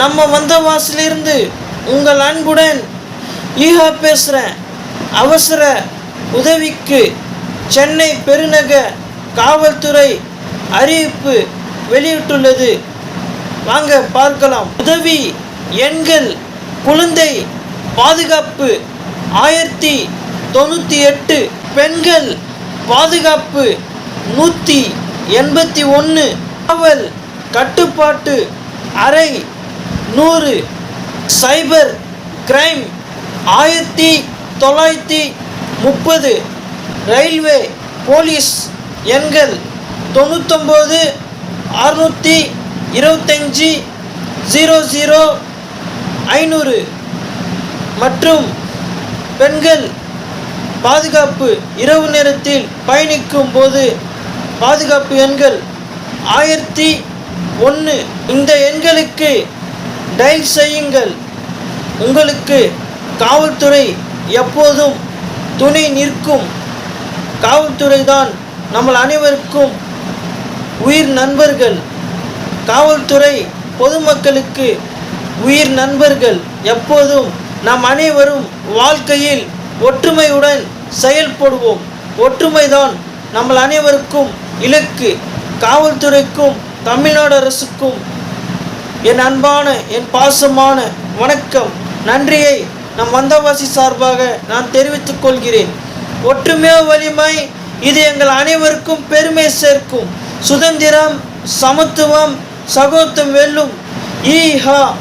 நம்ம வந்த வாசிலிருந்து உங்கள் அன்புடன் ஈஹா பேசுகிறேன் அவசர உதவிக்கு சென்னை பெருநகர காவல்துறை அறிவிப்பு வெளியிட்டுள்ளது. வாங்க பார்க்கலாம். உதவி எண்கள் குழந்தை பாதுகாப்பு ஆயிரத்தி தொண்ணூற்றி எட்டு பெண்கள் பாதுகாப்பு நூற்றி எண்பத்தி ஒன்று காவல் கட்டுப்பாட்டு அறை நூறு சைபர் கிரைம் ஆயிரத்தி தொள்ளாயிரத்தி முப்பது ரயில்வே போலீஸ் எண்கள் தொண்ணூத்தொம்பது அறுநூற்றி இருபத்தஞ்சி ஜீரோ ஜீரோ ஐநூறு. மற்றும் பெண்கள் பாதுகாப்பு இரவு நேரத்தில் பயணிக்கும் போது பாதுகாப்பு எண்கள் ஆயிரத்தி ஒன்று. இந்த எண்களுக்கு டயல் செய்யுங்கள். உங்களுக்கு காவல்துறை எப்போதும் துணை நிற்கும். காவல்துறை தான் நம்ம அனைவருக்கும் உயிர் நண்பர்கள். காவல்துறை பொதுமக்களுக்கு உயிர் நண்பர்கள். எப்போதும் நாம் அனைவரும் வாழ்க்கையில் ஒற்றுமையுடன் செயல்படுவோம். ஒற்றுமைதான் நம்ம அனைவருக்கும் இலக்கு. காவல்துறைக்கும் தமிழ்நாடு அரசுக்கும் என் அன்பான என் பாசமான வணக்கம். நன்றியை நம் வந்தவாசி சார்பாக நான் தெரிவித்துக் கொள்கிறேன். ஒற்றுமை வலிமை இது எங்கள் அனைவருக்கும் பெருமை சேர்க்கும். சுதந்திரம் சமத்துவம் சகோதரம் வெல்லும். ஈஹா.